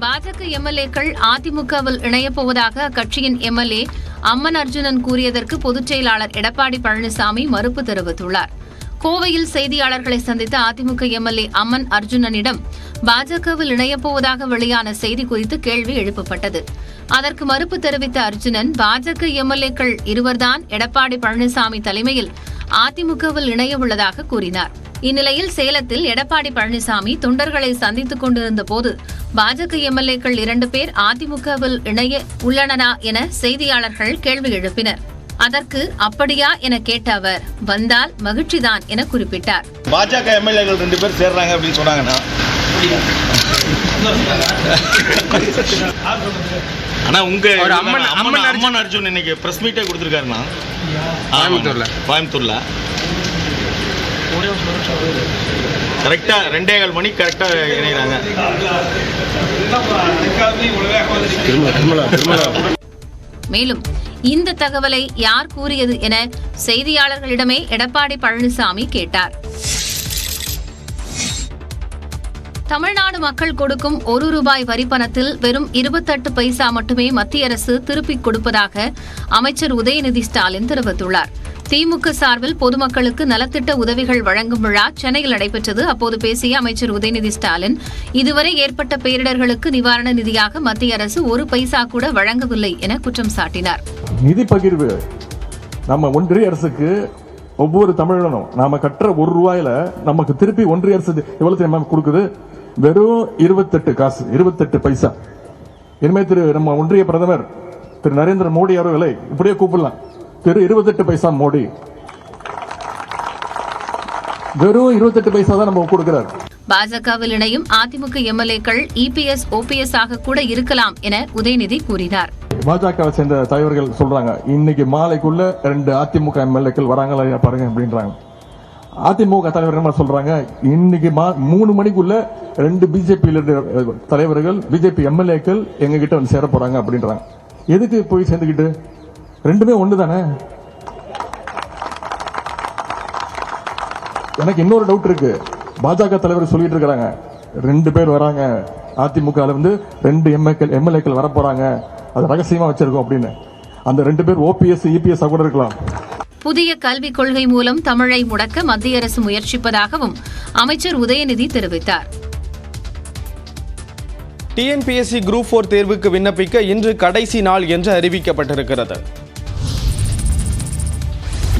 பாஜக எம்எல்ஏக்கள் அதிமுகவில் இணையப்போவதாக அக்கட்சியின் எம்எல்ஏ அம்மன் அர்ஜுனன் கூறியதற்கு பொதுச் செயலாளர் எடப்பாடி பழனிசாமி மறுப்பு தெரிவித்துள்ளார். கோவையில் செய்தியாளர்களை சந்தித்த அதிமுக எம்எல்ஏ அம்மன் அர்ஜுனனிடம் பாஜகவில் இணையப்போவதாக வெளியான செய்தி குறித்து கேள்வி எழுப்பப்பட்டது. அதற்கு மறுப்பு தெரிவித்த அர்ஜுனன் பாஜக எம்எல்ஏக்கள் இருவர்தான் எடப்பாடி பழனிசாமி தலைமையில் அதிமுகவில் இணைய உள்ளதாக கூறினார். இந்நிலையில் சேலத்தில் எடப்பாடி பழனிசாமி தொண்டர்களை சந்தித்துக் கொண்டிருந்த போது பாஜக எம்எல்ஏக்கள் இரண்டு பேர் அதிமுகவில் இணைய உள்ளனரா என செய்தியாளர்கள் கேள்வி எழுப்பினர் அதற்கு அப்படியா என கேட்ட அவர் வந்தால் மகிழ்ச்சிதான் என குறிப்பிட்டார் பாஜக எம்எல்ஏக்கள் ரெண்டு பேர் சேர்றாங்க அப்படின்னு சொன்னாங்கன்னா ஆனா உங்க அம்மன்-. அம்மன் அர்ஜுன் இன்னைக்கு பிரஸ் மீட்டே கொடுத்துருக்காருண்ணா கோயம்புத்தூர்ல. கோயம்புத்தூர்ல கரெக்டா ரெண்டே கால் மணிக்கு கரெக்டா இணைகிறாங்க. மேலும் இந்த தகவலை யார் கூறியது என செய்தியாளர்களிடமே எடப்பாடி பழனிசாமி கேட்டார். தமிழ்நாடு மக்கள் கொடுக்கும் ஒரு ரூபாய் வரி பணத்தில் வெறும் இருபத்தெட்டு பைசா மட்டுமே மத்திய அரசு திருப்பிக் கொடுப்பதாக அமைச்சர் உதயநிதி ஸ்டாலின் தெரிவித்துள்ளார். திமுக சார்பில் பொதுமக்களுக்கு நலத்திட்ட உதவிகள் வழங்கும் விழா சென்னையில் நடைபெற்றது. அப்போது பேசிய அமைச்சர் உதயநிதி ஸ்டாலின் இதுவரை ஏற்பட்ட பேரிடர்களுக்கு நிவாரண நிதியாக மத்திய அரசு ஒரு பைசா கூட வழங்கவில்லை என குற்றம் சாட்டினார். நிதி பகிர்வு நம்ம ஒன்றிய அரசுக்கு ஒவ்வொரு தமிழனும் நாம கட்டுற ஒரு ரூபாயில நமக்கு திருப்பி ஒன்றிய அரசு எவ்வளவு கொடுக்குது? வெறும் இருபத்தெட்டு காசு இருபத்தெட்டு பைசா. இனிமே திரு நம்ம ஒன்றிய பிரதமர் திரு நரேந்திர மோடி அவர்களை இப்படியே கூப்பிடலாம். திரு இருபத்தெட்டு பைசா மோடி. வெறும் இருபத்தெட்டு பைசா தான் நம்ம கொடுக்கிறார். பாஜகவில் இணையும் அதிமுக எம்எல்ஏக்கள் இபிஎஸ் ஓபிஎஸ் ஆக கூட இருக்கலாம் என உதயநிதி கூறினார். பாஜகவை சேர்ந்த தலைவர்கள் சொல்றாங்க இன்னைக்கு மாலைக்குள்ள ரெண்டு அதிமுக எம்எல்ஏக்கள் வராங்களா பாருங்க அப்படின்றாங்க. அதிமுக தலைவர் என்ன சொல்றாங்க இன்னைக்கு மூணு மணிக்குள்ள ரெண்டு பிஜேபி தலைவர்கள் பிஜேபி எம்எல்ஏக்கள் எங்க கிட்ட வந்து சேர போறாங்க அப்படின்றாங்க. எதுக்கு போய் சேர்ந்துக்கிட்டு? ரெண்டுமே ஒண்ணு தானே எனக்கு இன்னொரு டவுட் இருக்கு. பாஜக தலைவர் சொல்லிட்டு இருக்காங்க ரெண்டு பேர் வராங்க. அதிமுக இருந்து ரெண்டு எம்எல்ஏக்கள் எம்எல்ஏக்கள் வர போறாங்க அது ரகசியமா வச்சிருக்கோம் அப்படின்னு. அந்த ரெண்டு பேர் ஓபிஎஸ் இபிஎஸ் கூட இருக்கலாம். புதிய கல்விக் கொள்கை மூலம் தமிழை முடக்க மத்திய அரசு முயற்சிப்பதாகவும் அமைச்சர் உதயநிதி தெரிவித்தார். டிஎன்பிஎஸ்சி குரூப் ஃபோர் தேர்வுக்கு விண்ணப்பிக்க இன்று கடைசி நாள் என்று அறிவிக்கப்பட்டிருக்கிறது.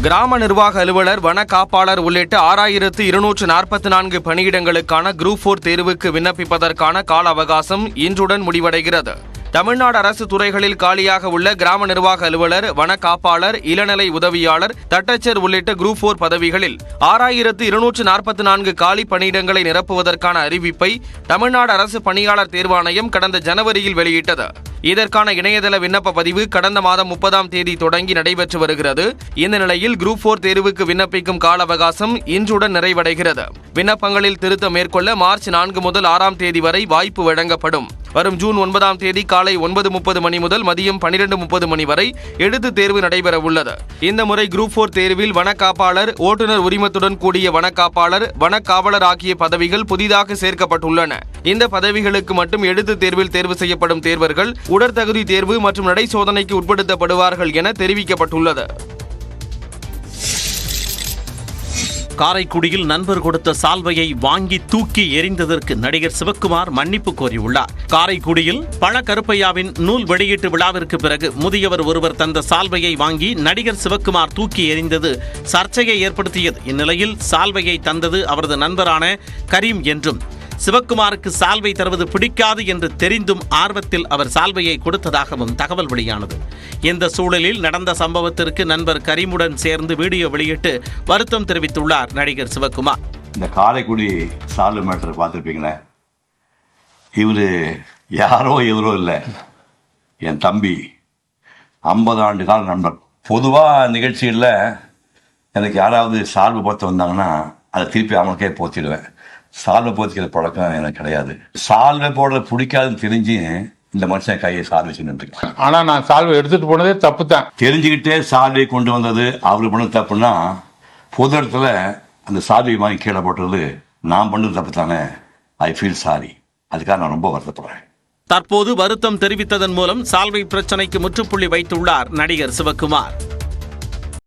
கிராம நிர்வாக அலுவலர் வன காப்பாளர் உள்ளிட்ட ஆறாயிரத்து இருநூற்று நாற்பத்தி நான்கு பணியிடங்களுக்கான குரூப் ஃபோர் தேர்வுக்கு விண்ணப்பிப்பதற்கான கால அவகாசம் இன்றுடன் முடிவடைகிறது. தமிழ்நாடு அரசு துறைகளில் காலியாக உள்ள கிராம நிர்வாக அலுவலர் வன காப்பாளர் இளநிலை உதவியாளர் தட்டச்சர் உள்ளிட்ட குரூப் போர் பதவிகளில் ஆறாயிரத்து இருநூற்று நாற்பத்தி நான்கு காலி பணியிடங்களை நிரப்புவதற்கான அறிவிப்பை தமிழ்நாடு அரசு பணியாளர் தேர்வாணையம் கடந்த ஜனவரியில் வெளியிட்டது. இதற்கான இணையதள விண்ணப்ப பதிவு கடந்த மாதம் முப்பதாம் தேதி தொடங்கி நடைபெற்று வருகிறது. இந்த நிலையில் குரூப் போர் தேர்வுக்கு விண்ணப்பிக்கும் கால அவகாசம் இன்றுடன் நிறைவடைகிறது. விண்ணப்பங்களில் திருத்தம் மேற்கொள்ள மார்ச் நான்கு முதல் ஆறாம் தேதி வரை வாய்ப்பு வழங்கப்படும். வரும் ஜூன் ஒன்பதாம் தேதி காலை ஒன்பது முப்பது மணி முதல் மதியம் பனிரெண்டு முப்பது மணி வரை எழுத்து தேர்வு நடைபெற உள்ளது இந்த முறை குரூப் போர் தேர்வில் வனக்காப்பாளர் ஓட்டுநர் உரிமத்துடன் கூடிய வனக்காப்பாளர் வனக்காவலர் ஆகிய பதவிகள் புதிதாக சேர்க்கப்பட்டுள்ளன. இந்த பதவிகளுக்கு மட்டும் எழுத்து தேர்வில் தேர்வு செய்யப்படும் தேர்வர்கள் உடற்தகுதி தேர்வு மற்றும் நடை சோதனைக்கு உட்படுத்தப்படுவார்கள் என தெரிவிக்கப்பட்டுள்ளது. காரைக்குடியில் நண்பர் கொடுத்த சால்வையை வாங்கி தூக்கி எரிந்ததற்கு நடிகர் சிவக்குமார் மன்னிப்பு கோரியுள்ளார். காரைக்குடியில் பழ கருப்பையாவின் நூல் வெளியீட்டு விழாவிற்கு பிறகு முதியவர் ஒருவர் தந்த சால்வையை வாங்கி நடிகர் சிவக்குமார் தூக்கி எறிந்தது சர்ச்சையை ஏற்படுத்தியது. இந்நிலையில் சால்வையை தந்தது அவரது நண்பரான கரீம் என்றும் சிவக்குமாருக்கு சால்வை தருவது பிடிக்காது என்று தெரிந்தும் ஆர்வத்தில் அவர் சால்வையை கொடுத்ததாகவும் தகவல் வெளியானது. இந்த சூழலில் நடந்த சம்பவத்திற்கு நண்பர் கரீமுடன் சேர்ந்து வீடியோ வெளியிட்டு வருத்தம் தெரிவித்துள்ளார் நடிகர் சிவக்குமார். இந்த காரைக்குடி சாலு மேட்டர் பார்த்துருப்பீங்களே? இவர் யாரோ இவரோ இல்லை. என் தம்பி. ஐம்பது ஆண்டு கால நண்பர் பொதுவாக நிகழ்ச்சிகளில் எனக்கு யாராவது சால்வு பார்த்து வந்தாங்கன்னா அதை திருப்பி அவனுக்கே போத்திடுவேன். சால்வை போத்திக்கிற பழக்கம் எனக்கு கிடையாது. சால்வை போடுறது பிடிக்காதுன்னு தெரிஞ்சு இந்த மனுஷன் கையை சால்வை நின்றுருக்கேன் ஆனா நான் சால்வை எடுத்துட்டு போனதே தப்பு தான் தெரிஞ்சுக்கிட்டே சால்வை கொண்டு வந்தது அவர் பண்ணது தப்புன்னா பொது இடத்துல அந்த சால்வை வாங்கி கீழே போட்டது நான் பண்ணது தப்பு தானே ஐ ஃபீல் சாரி அதுக்காக நான் ரொம்ப வருத்தப்படுறேன். தற்போது வருத்தம் தெரிவித்ததன் மூலம் சால்வை பிரச்சனைக்கு முற்றுப்புள்ளி வைத்துள்ளார் நடிகர் சிவக்குமார்.